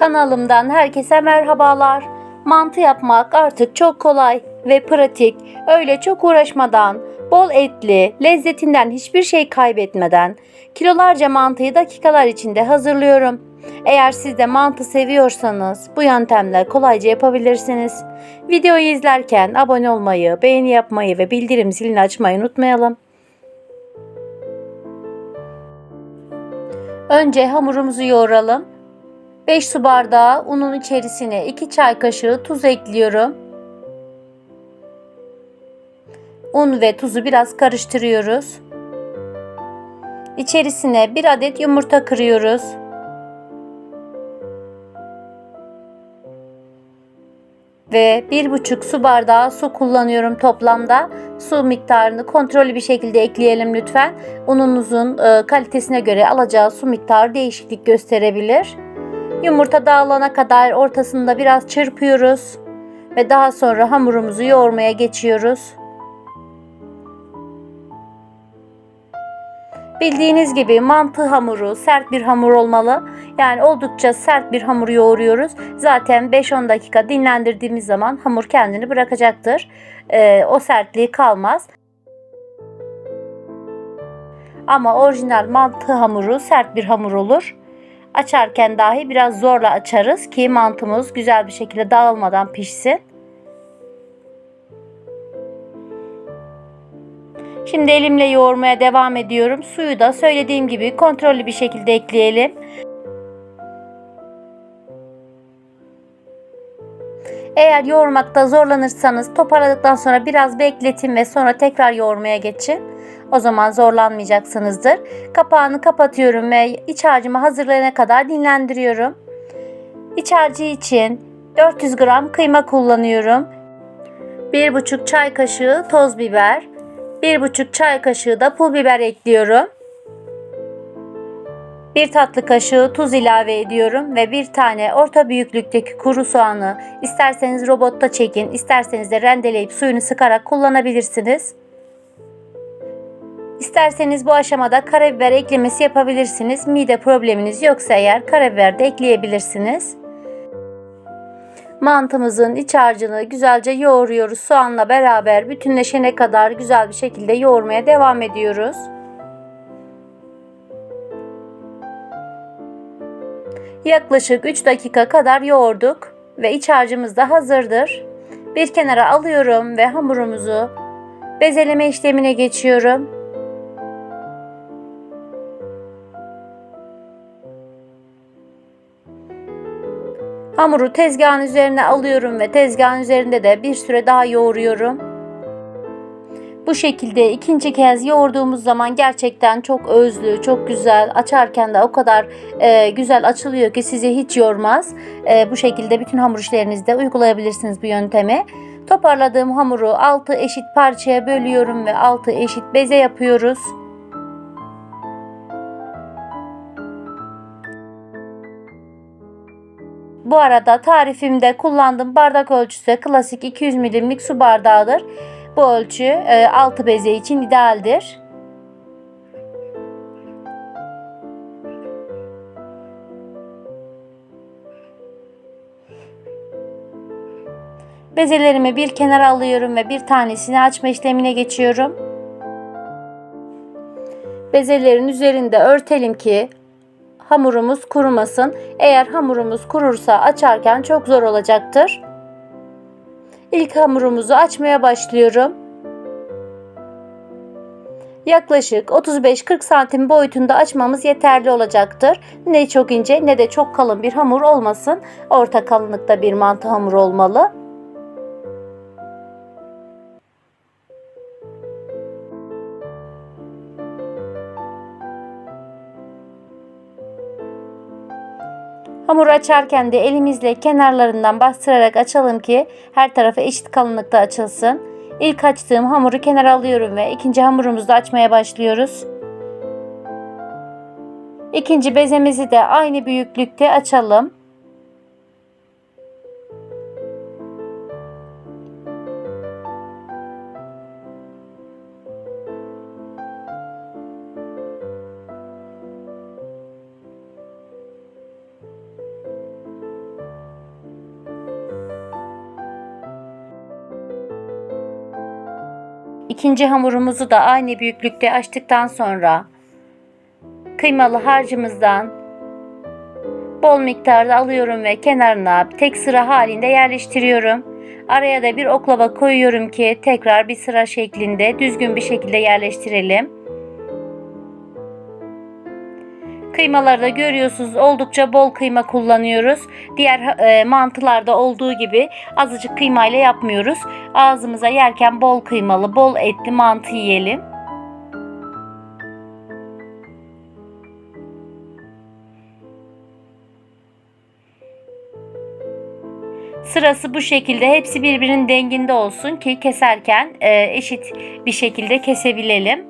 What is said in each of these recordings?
Kanalımdan herkese merhabalar. Mantı yapmak artık çok kolay ve pratik. Öyle çok uğraşmadan, bol etli, lezzetinden hiçbir şey kaybetmeden kilolarca mantıyı dakikalar içinde hazırlıyorum. Eğer siz de mantı seviyorsanız bu yöntemle kolayca yapabilirsiniz. Videoyu izlerken abone olmayı, beğeni yapmayı ve bildirim zilini açmayı unutmayalım. Önce hamurumuzu yoğuralım. 5 su bardağı unun içerisine 2 çay kaşığı tuz ekliyorum. Un ve tuzu biraz karıştırıyoruz. İçerisine 1 adet yumurta kırıyoruz. Ve 1,5 su bardağı su kullanıyorum toplamda. Su miktarını kontrollü bir şekilde ekleyelim lütfen. Ununuzun e, kalitesine göre alacağı su miktarı değişiklik gösterebilir. Yumurta dağılana kadar ortasında biraz çırpıyoruz ve daha sonra hamurumuzu yoğurmaya geçiyoruz. Bildiğiniz gibi mantı hamuru sert bir hamur olmalı. Yani oldukça sert bir hamur yoğuruyoruz. Zaten 5-10 dakika dinlendirdiğimiz zaman hamur kendini bırakacaktır. Ee, o sertliği kalmaz. Ama orijinal mantı hamuru sert bir hamur olur. Açarken dahi biraz zorla açarız ki mantımız güzel bir şekilde dağılmadan pişsin. Şimdi elimle yoğurmaya devam ediyorum. Suyu da söylediğim gibi kontrollü bir şekilde ekleyelim. Eğer yoğurmakta zorlanırsanız toparladıktan sonra biraz bekletin ve sonra tekrar yoğurmaya geçin. O zaman zorlanmayacaksınızdır. Kapağını kapatıyorum ve iç harcımı hazırlayana kadar dinlendiriyorum. İç harcı için 400 gram kıyma kullanıyorum. 1,5 çay kaşığı toz biber, 1,5 çay kaşığı da pul biber ekliyorum. 1 tatlı kaşığı tuz ilave ediyorum ve bir tane orta büyüklükteki kuru soğanı isterseniz robotta çekin, isterseniz de rendeleyip suyunu sıkarak kullanabilirsiniz. İsterseniz bu aşamada karabiber eklemesi yapabilirsiniz. Mide probleminiz yoksa eğer karabiber de ekleyebilirsiniz. Mantımızın iç harcını güzelce yoğuruyoruz. Soğanla beraber bütünleşene kadar güzel bir şekilde yoğurmaya devam ediyoruz. Yaklaşık 3 dakika kadar yoğurduk ve iç harcımız da hazırdır. Bir kenara alıyorum ve hamurumuzu bezeleme işlemine geçiyorum. Hamuru tezgahın üzerine alıyorum ve tezgahın üzerinde de bir süre daha yoğuruyorum. Bu şekilde ikinci kez yoğurduğumuz zaman gerçekten çok özlü, çok güzel. Açarken de o kadar e, güzel açılıyor ki sizi hiç yormaz. E, bu şekilde bütün hamur işlerinizde uygulayabilirsiniz bu yöntemi. Toparladığım hamuru 6 eşit parçaya bölüyorum ve 6 eşit beze yapıyoruz. Bu arada tarifimde kullandığım bardak ölçüsü klasik 200 milimlik su bardağıdır. Bu ölçü 6 beze için idealdir. Bezelerimi bir kenara alıyorum ve bir tanesini açma işlemine geçiyorum. Bezelerin üzerinde örtelim ki hamurumuz kurumasın. Eğer hamurumuz kurursa açarken çok zor olacaktır. İlk hamurumuzu açmaya başlıyorum. Yaklaşık 35-40 santim boyutunda açmamız yeterli olacaktır. Ne çok ince ne de çok kalın bir hamur olmasın. Orta kalınlıkta bir mantı hamuru olmalı. Hamuru açarken de elimizle kenarlarından bastırarak açalım ki her tarafı eşit kalınlıkta açılsın. İlk açtığım hamuru kenara alıyorum ve ikinci hamurumuzu da açmaya başlıyoruz. İkinci bezemizi de aynı büyüklükte açalım. İkinci hamurumuzu da aynı büyüklükte açtıktan sonra kıymalı harcımızdan bol miktarda alıyorum ve kenarına tek sıra halinde yerleştiriyorum. Araya da bir oklava koyuyorum ki tekrar bir sıra şeklinde düzgün bir şekilde yerleştirelim. Kıymalarda görüyorsunuz oldukça bol kıyma kullanıyoruz. Diğer e, mantılarda olduğu gibi azıcık kıymayla yapmıyoruz. Ağzımıza yerken bol kıymalı, bol etli mantı yiyelim. Sırası bu şekilde hepsi birbirinin denginde olsun ki keserken e, eşit bir şekilde kesebilelim.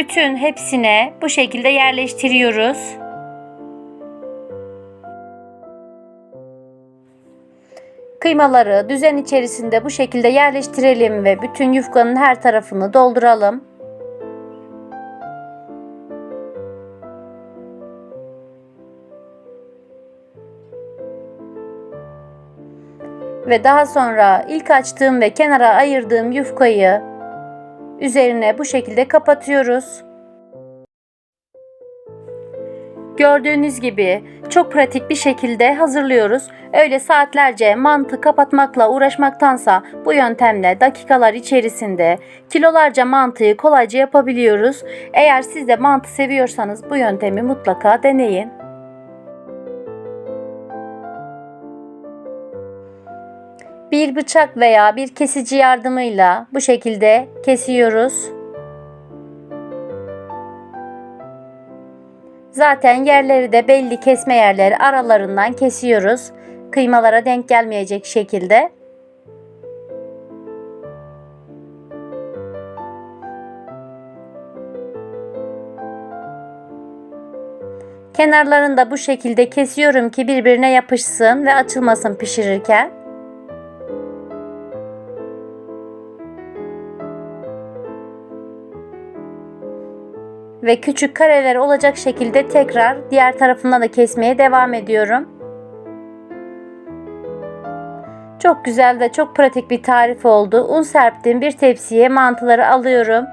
Bütün hepsine bu şekilde yerleştiriyoruz. Kıymaları düzen içerisinde bu şekilde yerleştirelim ve bütün yufkanın her tarafını dolduralım. Ve daha sonra ilk açtığım ve kenara ayırdığım yufkayı üzerine bu şekilde kapatıyoruz. Gördüğünüz gibi çok pratik bir şekilde hazırlıyoruz. Öyle saatlerce mantı kapatmakla uğraşmaktansa bu yöntemle dakikalar içerisinde kilolarca mantıyı kolayca yapabiliyoruz. Eğer siz de mantı seviyorsanız bu yöntemi mutlaka deneyin. Bir bıçak veya bir kesici yardımıyla bu şekilde kesiyoruz. Zaten yerleri de belli kesme yerleri aralarından kesiyoruz. Kıymalara denk gelmeyecek şekilde. Kenarlarını da bu şekilde kesiyorum ki birbirine yapışsın ve açılmasın pişirirken. Ve küçük kareler olacak şekilde tekrar diğer tarafından da kesmeye devam ediyorum. Çok güzel ve çok pratik bir tarif oldu. Un serptim bir tepsiye mantıları alıyorum.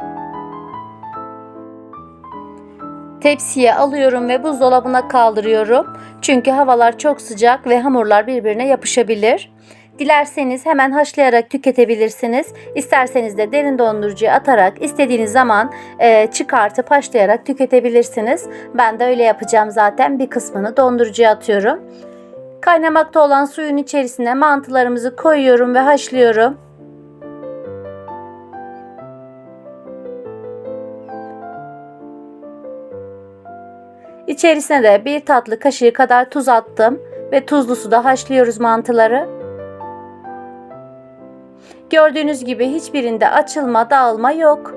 Tepsiye alıyorum ve buzdolabına kaldırıyorum. Çünkü havalar çok sıcak ve hamurlar birbirine yapışabilir. Dilerseniz hemen haşlayarak tüketebilirsiniz. İsterseniz de derin dondurucuya atarak istediğiniz zaman e, çıkartıp haşlayarak tüketebilirsiniz. Ben de öyle yapacağım zaten. Bir kısmını dondurucuya atıyorum. Kaynamakta olan suyun içerisine mantılarımızı koyuyorum ve haşlıyorum. İçerisine de bir tatlı kaşığı kadar tuz attım ve tuzlu suda haşlıyoruz mantıları. Gördüğünüz gibi hiçbirinde açılma, dağılma yok.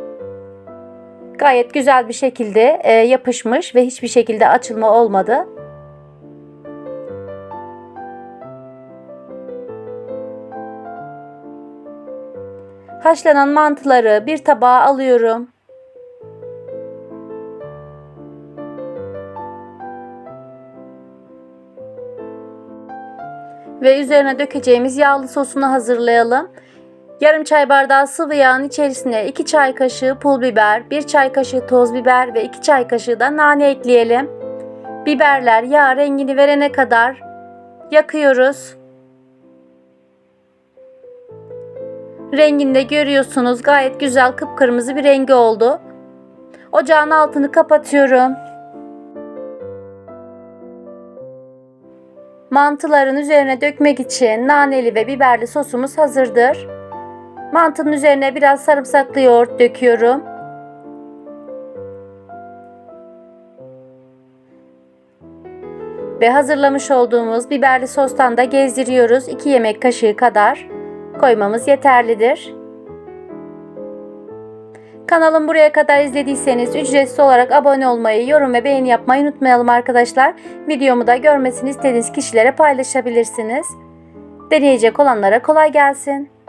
Gayet güzel bir şekilde e, yapışmış ve hiçbir şekilde açılma olmadı. Haşlanan mantıları bir tabağa alıyorum. Ve üzerine dökeceğimiz yağlı sosunu hazırlayalım. Yarım çay bardağı sıvı yağın içerisine 2 çay kaşığı pul biber, 1 çay kaşığı toz biber ve 2 çay kaşığı da nane ekleyelim. Biberler yağ rengini verene kadar yakıyoruz. Renginde görüyorsunuz gayet güzel kıpkırmızı bir rengi oldu. Ocağın altını kapatıyorum. Mantıların üzerine dökmek için naneli ve biberli sosumuz hazırdır. Mantının üzerine biraz sarımsaklı yoğurt döküyorum. Ve hazırlamış olduğumuz biberli sostan da gezdiriyoruz. 2 yemek kaşığı kadar koymamız yeterlidir. Kanalım buraya kadar izlediyseniz ücretsiz olarak abone olmayı, yorum ve beğeni yapmayı unutmayalım arkadaşlar. Videomu da görmesini istediğiniz kişilere paylaşabilirsiniz. Deneyecek olanlara kolay gelsin.